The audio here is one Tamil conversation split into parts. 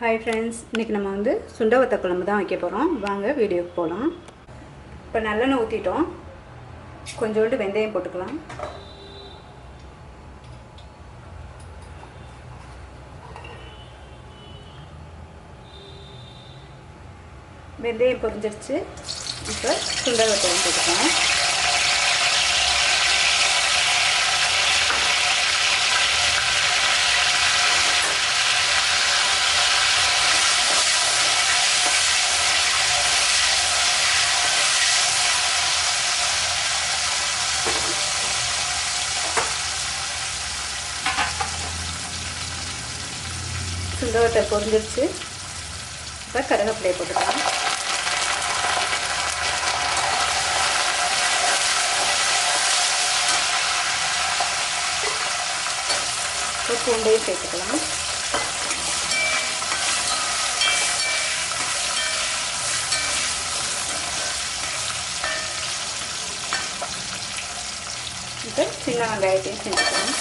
ஹாய் ஃப்ரெண்ட்ஸ் இன்றைக்கி நம்ம வந்து சுண்டவத்த குழம்பு தான் வைக்க போகிறோம் வாங்க வீடியோக்கு போகலாம் இப்போ நல்லெண்ணெய் ஊற்றிட்டோம் கொஞ்சோண்டு வெந்தயம் போட்டுக்கலாம். வெந்தயம் பொரிஞ்சிருச்சு. இப்போ சுண்டவத்தை போட்டுக்கலாம். சுண்டவத்தை பொரிஞ்சிருச்சு இப்போ கருவேப்பிலையை போட்டுக்கலாம். இப்போ பூண்டையும் சேர்த்துக்கலாம். இப்போ சின்ன வெங்காயத்தையும் செஞ்சுக்கலாம்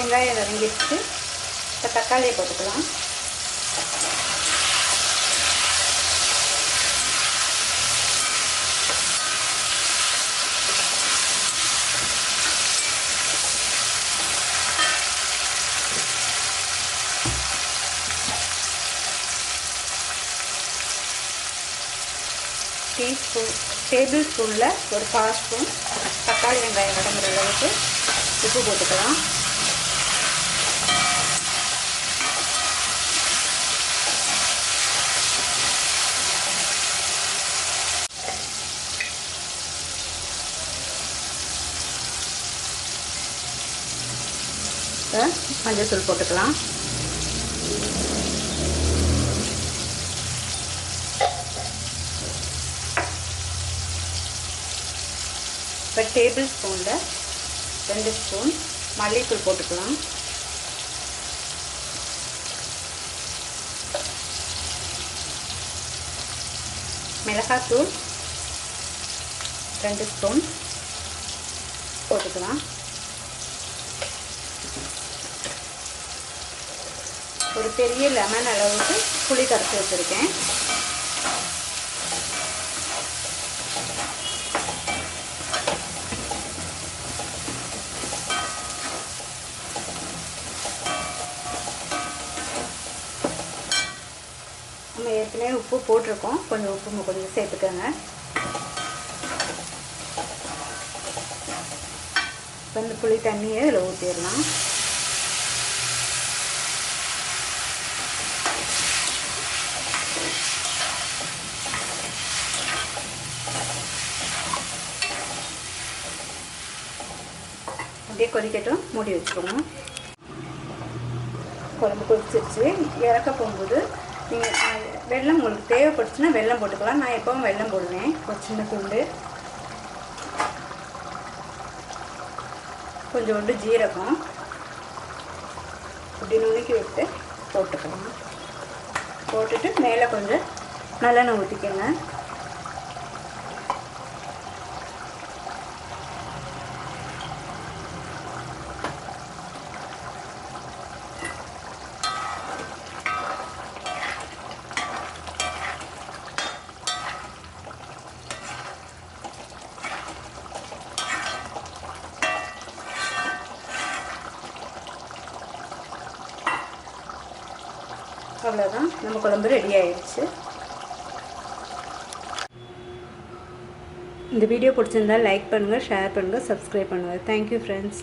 வெங்காயம் வதங்கிடுச்சு இப்போ தக்காளியை போட்டுக்கலாம். டீஸ்பூன் டேபிள் ஸ்பூனில் ஒரு கால் ஸ்பூன் தக்காளி வெங்காயம் வதங்குற அளவுக்கு உப்பு போட்டுக்கலாம். இப்போ மஞ்சள் போட்டுக்கலாம். இப்போ டேபிள் ஸ்பூனில் ரெண்டு ஸ்பூன் மல்லித்தூள் போட்டுக்கலாம். மிளகாத்தூள் ரெண்டு ஸ்பூன் போட்டுக்கலாம். ஒரு பெரிய லெமன் அளவுக்கு புளி கரைச்சி வச்சுருக்கேன். நம்ம ஏற்கனவே உப்பு போட்டிருக்கோம். கொஞ்சம் உப்பு கொஞ்சம் சேர்த்துக்கோங்க. வந்து புளி தண்ணியை இதில் ஊற்றிடலாம் அப்படியே கொதிக்கட்டும். மூடி வச்சுக்கோங்க. குழம்பு கொதிச்சிருச்சு. இறக்க போகும்போது நீங்கள் வெள்ளம் உங்களுக்கு தேவைப்பட்டுச்சுன்னா வெள்ளம் போட்டுக்கலாம். நான் எப்பவும் வெள்ளம் போடுவேன். ஒரு சின்ன துண்டு. கொஞ்சோண்டு ஜீரகம். இப்படி நுணுக்கி விட்டு போட்டுக்கலாம். போட்டுட்டு மேலே கொஞ்சம் நல்லெண்ணெய் ஊற்றிக்கோங்க அவ்வளோதான் நம்ம குழம்பு ரெடி ஆயிடுச்சு. இந்த வீடியோ பிடிச்சிருந்தால் லைக் பண்ணுங்கள் ஷேர் பண்ணுங்கள் சப்ஸ்கிரைப் பண்ணுங்கள் தேங்க்யூ ஃப்ரெண்ட்ஸ்